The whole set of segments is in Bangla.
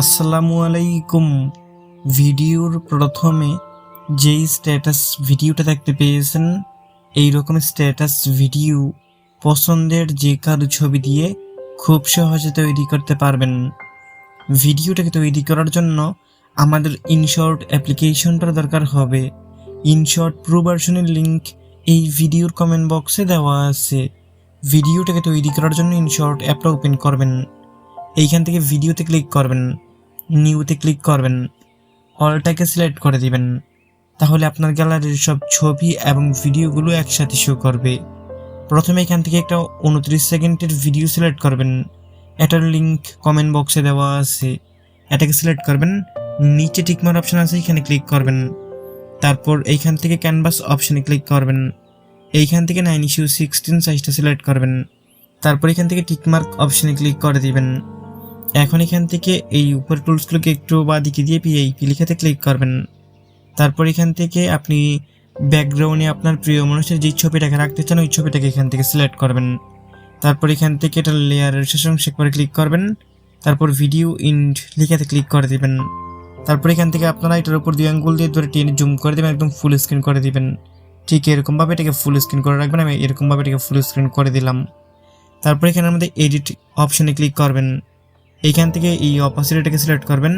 আসসালামু আলাইকুম। ভিডিওর প্রথমে যেই স্ট্যাটাস ভিডিওটা দেখতে পেয়েছেন এই রকম স্ট্যাটাস ভিডিও পছন্দের যে কারও ছবি দিয়ে খুব সহজে তৈরি করতে পারবেন। ভিডিওটাকে তৈরি করার জন্য আমাদের ইনশর্ট অ্যাপ্লিকেশনটার দরকার হবে। ইনশর্ট প্রো ভার্সনের লিঙ্ক এই ভিডিওর কমেন্ট বক্সে দেওয়া আছে। ভিডিওটাকে তৈরি করার জন্য ইনশর্ট অ্যাপটা ওপেন করবেন। এইখান থেকে ভিডিওতে ক্লিক করবেন নিউতে ক্লিক করবেন অলটাকে সিলেক্ট করে দিবেন। তাহলে আপনার গ্যালারির সব ছবি এবং ভিডিওগুলো একসাথে শো করবে। প্রথমে এখান থেকে একটা উনত্রিশ সেকেন্ডের ভিডিও সিলেক্ট করবেন। এটার লিঙ্ক কমেন্ট বক্সে দেওয়া আছে। এটাকে সিলেক্ট করবেন, নিচে টিকমার অপশন আছে, এখানে ক্লিক করবেন। তারপর এইখান থেকে ক্যানভাস অপশানে ক্লিক করবেন। এইখান থেকে নাইন ইস্যু সিক্সটিন সাইজটা সিলেক্ট করবেন। তারপর এখান থেকে টিকমার্ক অপশানে ক্লিক করে দিবেন। এখন এখান থেকে এই উপর টুলসগুলোকে একটু বা দিকে দিয়ে পিএইপি লেখাতে ক্লিক করবেন। তারপর এখান থেকে আপনি ব্যাকগ্রাউন্ডে আপনার প্রিয় মানুষের যে ছবিটাকে রাখতে চান, ওই ছবিটাকে এখান থেকে সিলেক্ট করবেন। তারপর এখান থেকে এটা লেয়ারের শেষ অংশে করে ক্লিক করবেন। তারপর ভিডিও ইন্ড লেখাতে ক্লিক করে দেবেন। তারপর এখান থেকে আপনারা এটার উপর দুই আঙ্গুল দিয়ে ধরে টেনে জুম করে দেবেন, একদম ফুল স্ক্রিন করে দিবেন। ঠিক এরকমভাবে এটাকে ফুল স্ক্রিন করে রাখবেন, আমি এরকমভাবে এটাকে ফুল স্ক্রিন করে দিলাম। তারপর এখানে আমাদের এডিট অপশনে ক্লিক করবেন। এইখান থেকে এই অপাসিটিটাকে সিলেক্ট করবেন।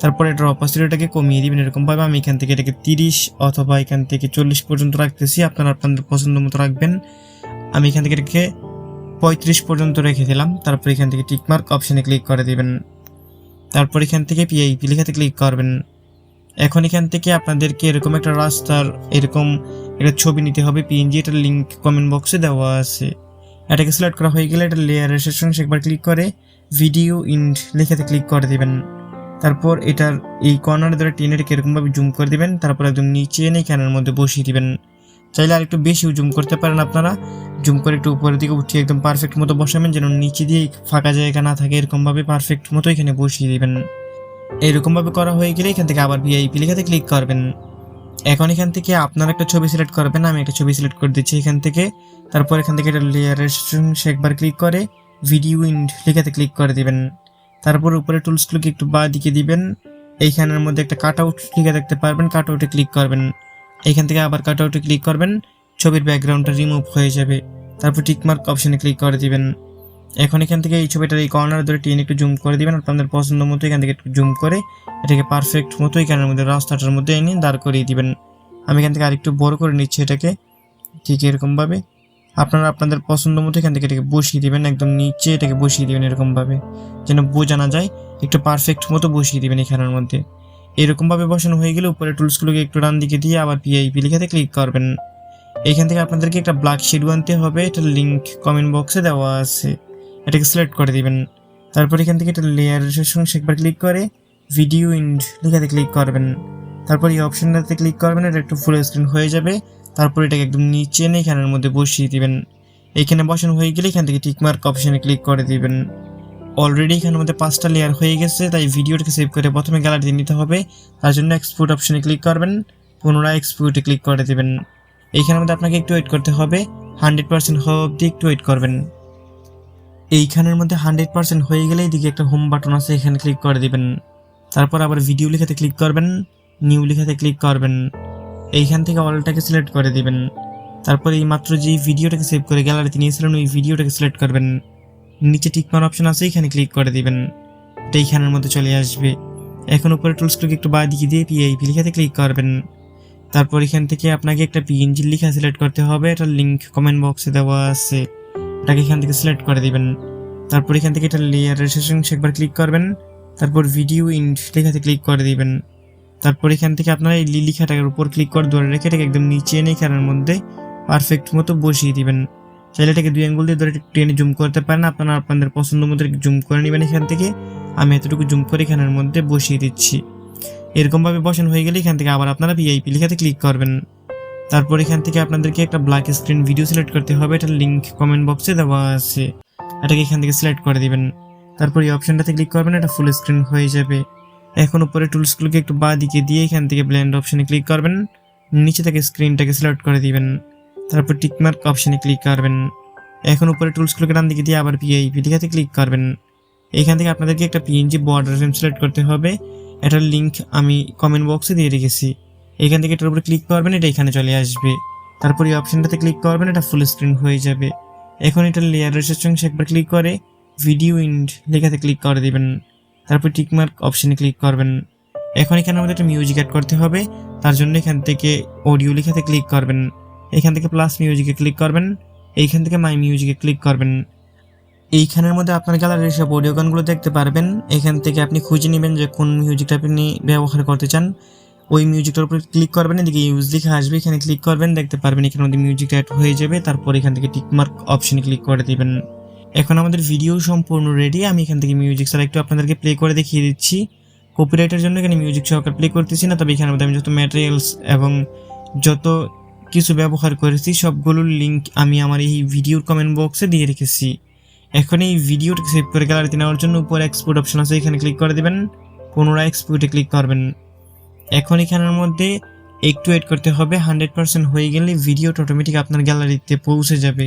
তারপর এটার অপাসিটিটাকে কমিয়ে দিবেন। এরকমভাবে আমি এখান থেকে এটাকে তিরিশ অথবা এখান থেকে চল্লিশ পর্যন্ত রাখতেছি। আপনারা আপনাদের পছন্দ মতো রাখবেন। আমি এখান থেকে এটাকে পঁয়ত্রিশ পর্যন্ত রেখে দিলাম। তারপর এখান থেকে টিকমার্ক অপশনে ক্লিক করে দিবেন। তারপর এখান থেকে পিআইপি লেখাতে ক্লিক করবেন। এখন এখান থেকে আপনাদেরকে এরকম একটা রাস্তার এরকম একটা ছবি নিতে হবে। পিএনজি এটার লিঙ্ক কমেন্ট বক্সে দেওয়া আছে। এটাকে সিলেক্ট করা হয়ে গেলে এটা লেয়ারের শেষ একবার ক্লিক করে ভিডিও ইন্ড লেখাতে ক্লিক করে দেবেন। তারপর এটার এই কর্নার ধরে টেনে রেখে এরকমভাবে জুম করে দেবেন। তারপর একদম নিচে এনে ক্যানের মধ্যে বসিয়ে দেবেন। চাইলে আর একটু বেশিও জুম করতে পারেন আপনারা। জুম করে একটু উপরের দিকে উঠিয়ে একদম পারফেক্ট মতো বসাবেন, যেন নিচে দিয়ে ফাঁকা জায়গা না থাকে, এরকমভাবে পারফেক্ট মতো এখানে বসিয়ে দেবেন। এরকমভাবে করা হয়ে গেলে এখান থেকে আবার ভিআইপি লেখাতে ক্লিক করবেন। এখন এখান থেকে আপনারা একটা ছবি সিলেক্ট করবেন, আমি একটা ছবি সিলেক্ট করে দিচ্ছি এখান থেকে। তারপর এখান থেকে এটা লেয়ারের সে একবার ক্লিক করে ভিডিও ইন্ড লেখাতে ক্লিক করে দিবেন। তারপর উপরে টুলসগুলোকে একটু বা দিকে দিবেন। এইখানের মধ্যে একটা কাট আউট লিখে দেখতে পারবেন। কাট আউটে ক্লিক করবেন। এইখান থেকে আবার কাট আউটে ক্লিক করবেন। ছবির ব্যাকগ্রাউন্ডটা রিমুভ হয়ে যাবে। তারপর টিকমার্ক অপশানে ক্লিক করে দিবেন। এখন এখান থেকে এই ছবিটার এই কর্নার ধরে টেনে একটু জুম করে দিবেন। আপনাদের পছন্দ মতো এখান থেকে একটু জুম করে এটাকে পারফেক্ট মতো এখানের মধ্যে রাস্তাটার মধ্যে এনে দাঁড় করিয়ে দিবেন। আমি এখান থেকে আরেকটু বড় করে নিচ্ছি এটাকে। ঠিক এরকমভাবে। আপনারা আপনাদের পছন্দ মতো এখান থেকে এটাকে বসিয়ে দিবেন, একদম নিচে এটাকে বসিয়ে দিবেন এরকমভাবে, যেন বোঝা না যায়, একটু পারফেক্ট মতো বসিয়ে দিবেন এখানের মধ্যে। এরকমভাবে বসানো হয়ে গেলে উপরে টুলসগুলোকে একটু ডান দিকে দিয়ে আবার পিআইপি লেখাতে ক্লিক করবেন। এখান থেকে আপনাদেরকে একটা ব্ল্যাক শেডো আনতে হবে, এটা লিঙ্ক কমেন্ট বক্সে দেওয়া আছে। এটাকে সিলেক্ট করে দিবেন। তারপর এখান থেকে এটা লেয়ারের অংশে একবার ক্লিক করে ভিডিও ইন্ড লেখাতে ক্লিক করবেন। তারপর এই অপশনটাতে ক্লিক করবেন, এটা একটু ফুল স্ক্রিন হয়ে যাবে। তারপর এটাকে একদম নিচে এনে এখানের মধ্যে বসিয়ে দিবেন। এইখানে বসানো হয়ে গেলে এখান থেকে টিকমার্ক অপশনে ক্লিক করে দিবেন। অলরেডি এখানের মধ্যে পাঁচটা লেয়ার হয়ে গেছে, তাই ভিডিওটাকে সেভ করে প্রথমে গ্যালারিতে নিতে হবে। তার জন্য এক্সপোর্ট অপশানে ক্লিক করবেন, পুনরায় এক্সপোর্টে ক্লিক করে দেবেন। এইখানের মধ্যে আপনাকে একটু ওয়েট করতে হবে হান্ড্রেড পার্সেন্ট হওয়া অবধি একটু ওয়েট করবেন। এইখানের মধ্যে হান্ড্রেড পার্সেন্ট হয়ে গেলে এদিকে একটা হোম বাটন আছে, এখানে ক্লিক করে দিবেন। তারপর আবার ভিডিও লেখাতে ক্লিক করবেন। নিউ লেখাতে ক্লিক করবেন। এইখান থেকে অলটাকে সিলেক্ট করে দিবেন। তারপর এই মাত্র যে ভিডিওটাকে সেভ করে গ্যালারিতে নিয়েছিলেন, ওই ভিডিওটাকে সিলেক্ট করবেন। নিচে টিকমার অপশন আছে, এখানে ক্লিক করে দিবেন। এটা এইখানের মধ্যে চলে আসবে। এখন উপরে টুলসগুলোকে একটু বা দিকে দিয়ে পিআইপি লেখাতে ক্লিক করবেন। তারপর এখান থেকে আপনাকে একটা পিএনজি লেখা সিলেক্ট করতে হবে। এটার লিঙ্ক কমেন্ট বক্সে দেওয়া আছে। এটাকে এখান থেকে সিলেক্ট করে দিবেন। তারপর এখান থেকে এটা লেয়ারের শেষ একবার ক্লিক করবেন। তারপর ভিডিও ইন্ড লেখাতে ক্লিক করে দিবেন। তারপর এখান থেকে আপনারা এই লিলিখাটার উপর ক্লিক করে ধরে রেখে এটাকে একদম নিচে এনে এখানের মধ্যে পারফেক্ট মতো বসিয়ে দিবেন। চাইলে এটাকে দুই আঙ্গুল দিয়ে ধরে টেনে জুম করতে পারেন। আপনারা আপনাদের পছন্দ মতো জুম করে নেবেন এখান থেকে। আমি এতটুকু জুম করে এখানের মধ্যে বসিয়ে দিচ্ছি। এরকমভাবে বসানো হয়ে গেলে এখান থেকে আবার আপনারা ভিআইপি লেখাতে ক্লিক করবেন। তারপর এখান থেকে আপনাদেরকে একটা ব্ল্যাক স্ক্রিন ভিডিও সিলেক্ট করতে হবে। এটার লিঙ্ক কমেন্ট বক্সে দেওয়া আছে। এটাকে এখান থেকে সিলেক্ট করে দিবেন। তারপর এই অপশনটাতে ক্লিক করবেন। এটা ফুল স্ক্রিন হয়ে যাবে। এখন উপরে টুলসগুলোকে একটু বা দিকে দিয়ে এখান থেকে ব্লেন্ড অপশনে ক্লিক করবেন। নিচে থেকে স্ক্রিনটাকে সিলেক্ট করে দিবেন। তারপর টিকমার্ক অপশনে ক্লিক করবেন। এখন উপরে টুলসগুলোকে ডান দিকে দিয়ে আবার পিআইপি লেখাতে ক্লিক করবেন। এখান থেকে আপনাদেরকে একটা পিএনজি বর্ডার ফ্রেম সিলেক্ট করতে হবে। এটার লিঙ্ক আমি কমেন্ট বক্সে দিয়ে রেখেছি। এখান থেকে এটার উপরে ক্লিক করবেন, এটা এখানে চলে আসবে। তারপর এই অপশনটাতে ক্লিক করবেন, এটা ফুল স্ক্রিন হয়ে যাবে। এখন এটা লেয়ারের অংশে একবার ক্লিক করে ভিডিও ইন্ড লেখাতে ক্লিক করে দিবেন। তারপর টিকমার্ক অপশানে ক্লিক করবেন। এখন এখানে আমাদের একটা মিউজিক অ্যাড করতে হবে। তার জন্য এখান থেকে অডিও লেখাতে ক্লিক করবেন। এখান থেকে প্লাস মিউজিকে ক্লিক করবেন। এইখান থেকে মাই মিউজিকে ক্লিক করবেন। এইখানের মধ্যে আপনার গ্যালারির সব অডিও গানগুলো দেখতে পারবেন। এখান থেকে আপনি খুঁজে নেবেন যে কোন মিউজিকটা আপনি ব্যবহার করতে চান। ওই মিউজিকটার উপরে ক্লিক করবেন। এদিকে ইউজ লিখে আসবে। এখানে ক্লিক করবেন। দেখতে পারবেন এখানে মধ্যে মিউজিকটা অ্যাড হয়ে যাবে। তারপর এখান থেকে টিকমার্ক অপশনে ক্লিক করে দিবেন। এখন আমাদের ভিডিও সম্পূর্ণ রেডি আমি এখান থেকে মিউজিক ছাড়া একটু আপনাদেরকে প্লে করে দেখিয়ে দিচ্ছি। কপিরাইটের জন্য এখানে মিউজিক সহকারে প্লে করতেছি না, তবে এখানে মধ্যে আমি যত ম্যাটেরিয়ালস এবং যত কিছু ব্যবহার করেছি, সবগুলোর লিঙ্ক আমি আমার এই ভিডিওর কমেন্ট বক্সে দিয়ে রেখেছি। এখন এই ভিডিওটা সেভ করে গ্যালারিতে নেওয়ার জন্য উপর এক্সপোর্ট অপশন আছে, এখানে ক্লিক করে দেবেন, পুনরায় এক্সপোর্টে ক্লিক করবেন। এখন এখানের মধ্যে একটু এড করতে হবে হান্ড্রেড পার্সেন্ট হয়ে গেলে ভিডিওটা অটোমেটিক আপনার গ্যালারিতে পৌঁছে যাবে।